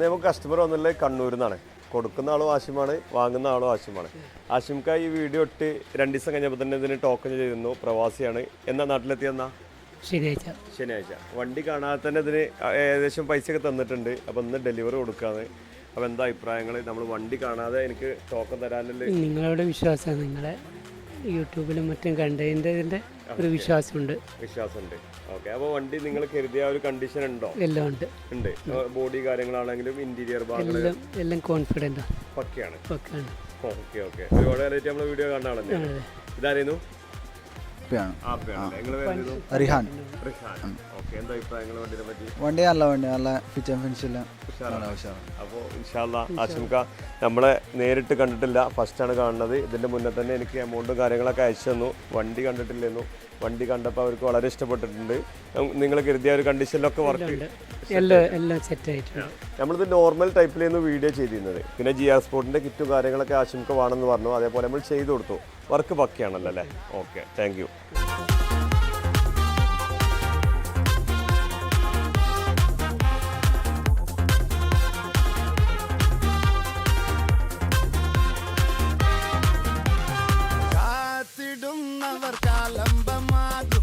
നമുക്ക് കസ്റ്റമർ വന്നുള്ളത് കണ്ണൂരിൽ നിന്നാണ് കൊടുക്കുന്ന ആളും ആശിമാണ് വാങ്ങുന്ന ആളും ആശിമാണ്. ആശിംക്ക ഈ വീഡിയോ ഇട്ട് രണ്ട് ദിവസം കഴിഞ്ഞപ്പോൾ തന്നെ ഇതിന് ടോക്കൺ ചെയ്തിരുന്നു പ്രവാസിയാണ്. എന്നാ നാട്ടിലെത്തിയെന്നാ ശനിയാഴ്ച. ശനിയാഴ്ച. വണ്ടി കാണാതെ തന്നെ ഇതിന് ഏകദേശം പൈസയൊക്കെ തന്നിട്ടുണ്ട്. അപ്പോൾ ഇന്ന് ഡെലിവറി കൊടുക്കാന്ന്. അപ്പോൾ എന്താ അഭിപ്രായങ്ങൾ? നമ്മൾ വണ്ടി കാണാതെ എനിക്ക് ടോക്കൺ തരാനല്ലേ നിങ്ങളുടെ വിശ്വാസമാണ് നിങ്ങളെ യൂട്യൂബിലും മറ്റും കണ്ടതിന്റെ ഇതിന്റെ ഒരു വിശ്വാസമുണ്ട്. വിശ്വാസമുണ്ട്. ഓക്കെ. അപ്പോൾ വണ്ടി നിങ്ങൾ കരുതിയ ഒരു കണ്ടീഷൻ ഉണ്ടോ? എല്ലാം ഉണ്ട്. ഉണ്ട്. ബോഡി കാര്യങ്ങളാണെങ്കിലും ഇന്റീരിയർ ഭാഗങ്ങളും എല്ലാം കോൺഫിഡന്റ് ആണ് പക്കയാണ്. ഒക്കെയാണ് ഓക്കെ ഓക്കെ. ഒരുപാട് കാലമായിട്ട് നമ്മൾ വീഡിയോ കാണാണല്ലേ ഇതായിരുന്നു ാണ് നിങ്ങൾ വരുന്നു റിഹാൻ. വണ്ടി നല്ല വണ്ടി നല്ല ഫിച്ച് ആൻഡ് ഫിനിഷ് എല്ലാം നല്ല ഉഷാറാണ്. അപ്പോൾ ഇൻഷാല്ല ആശംക നമ്മളെ നേരിട്ട് കണ്ടിട്ടില്ല ഫസ്റ്റാണ് കാണുന്നത്. ഇതിന്റെ മുന്നേ തന്നെ എനിക്ക് എമൗണ്ടും കാര്യങ്ങളൊക്കെ അയച്ചു തന്നു. വണ്ടി കണ്ടിട്ടില്ലെന്നു. വണ്ടി കണ്ടപ്പോൾ അവർക്ക് വളരെ ഇഷ്ടപ്പെട്ടിട്ടുണ്ട്. നിങ്ങൾ കരുതിയ ഒരു കണ്ടീഷനിലൊക്കെ വർക്ക് എല്ലാം എല്ലാം സെറ്റ് ആയിട്ടുണ്ട്. നമ്മളിത് നോർമൽ ടൈപ്പിലായിരുന്നു വീഡിയോ ചെയ്തിരുന്നത്. പിന്നെ ജിയാർ സ്പോർട്ടിന്റെ സ്പോർട്ടിന്റെ കിറ്റും കാര്യങ്ങളൊക്കെ ആശംക വേണമെന്ന് പറഞ്ഞു. അതേപോലെ നമ്മൾ ചെയ്തു കൊടുത്തു. വർക്ക് പക്കയാണല്ലോ അല്ലേ? ഓക്കെ താങ്ക് യു കാത്തിടുന്നവർ കാലമ്പമാകും.